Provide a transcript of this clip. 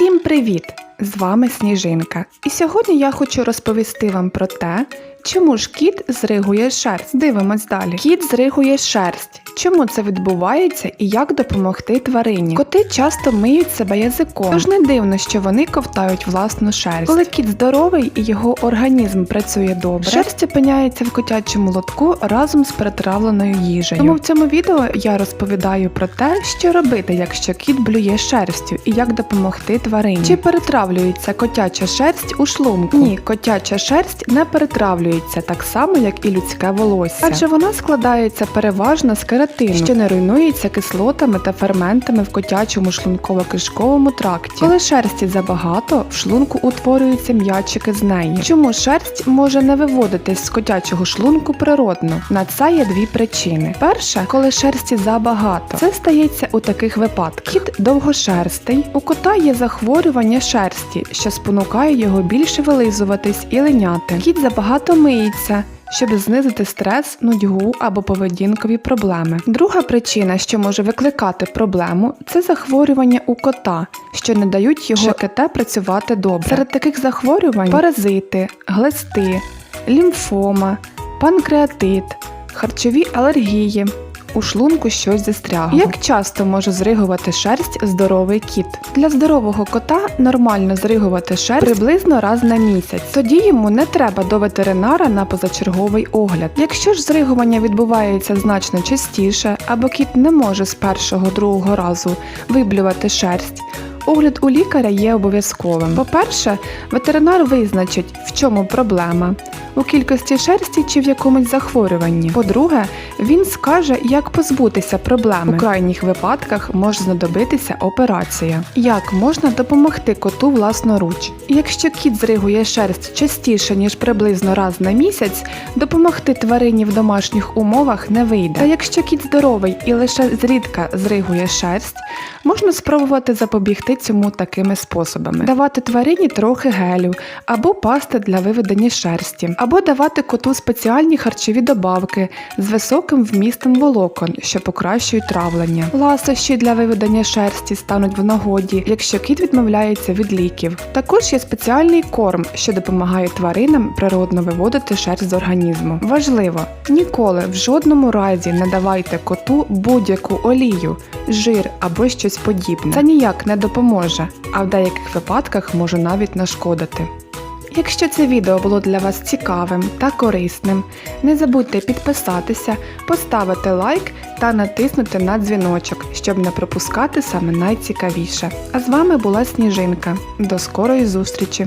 Всім привіт! З вами Сніжинка. І сьогодні я хочу розповісти вам про те, чому ж кіт зригує шерсть. Дивимось далі. Кіт зригує шерсть. Чому це відбувається і як допомогти тварині? Коти часто миють себе язиком, тож не дивно, що вони ковтають власну шерсть. Коли кіт здоровий і його організм працює добре, шерсть опиняється в котячому лотку разом з перетравленою їжею. Тому в цьому відео я розповідаю про те, що робити, якщо кіт блює шерстю, і як допомогти тварині. Чи перетравлюється котяча шерсть у шлунку? Ні, котяча шерсть не перетравлюється так само, як і людське волосся, адже вона складається переважно з кератину, що не руйнується кислотами та ферментами в котячому шлунково-кишковому тракті. Коли шерсті забагато, в шлунку утворюються м'ячики з неї. Чому шерсть може не виводитись з котячого шлунку природно? На це є дві причини. Перша, коли шерсті забагато, це стається у таких випадках. Кіт довгошерстий, у кота є захворювання шерсті, що спонукає його більше вилизуватись і линяти. Кіт забагато миється. Щоб знизити стрес, нудьгу або поведінкові проблеми. Друга причина, що може викликати проблему, це захворювання у кота, що не дають його ЖКТ працювати добре. Серед таких захворювань паразити, глисти, лімфома, панкреатит, харчові алергії. У шлунку щось застрягло. Як часто може зригувати шерсть здоровий кіт? Для здорового кота нормально зригувати шерсть приблизно раз на місяць. Тоді йому не треба до ветеринара на позачерговий огляд. Якщо ж зригування відбувається значно частіше, або кіт не може з першого другого разу виблювати шерсть. Огляд у лікаря є обов'язковим. По-перше, ветеринар визначить, в чому проблема у кількості шерсті чи в якомусь захворюванні. По-друге, він скаже, як позбутися проблеми. У крайніх випадках може знадобитися операція. Як можна допомогти коту власноруч? Якщо кіт зригує шерсть частіше ніж приблизно раз на місяць, допомогти тварині в домашніх умовах не вийде. Та якщо кіт здоровий і лише зрідка зригує шерсть, можна спробувати запобігти цьому такими способами: давати тварині трохи гелю або пасти для виведення шерсті, або давати коту спеціальні харчові добавки з високим вмістом волокон, що покращують травлення. Ласощі для виведення шерсті стануть в нагоді, якщо кіт відмовляється від ліків. Також є спеціальний корм, що допомагає тваринам природно виводити шерсть з організму. Важливо, ніколи в жодному разі не давайте коту будь-яку олію, жир або щось подібне. Це ніяк не допоможе, а в деяких випадках може навіть нашкодити. Якщо це відео було для вас цікавим та корисним, не забудьте підписатися, поставити лайк та натиснути на дзвіночок, щоб не пропускати саме найцікавіше. А з вами була Сніжинка. До скорої зустрічі!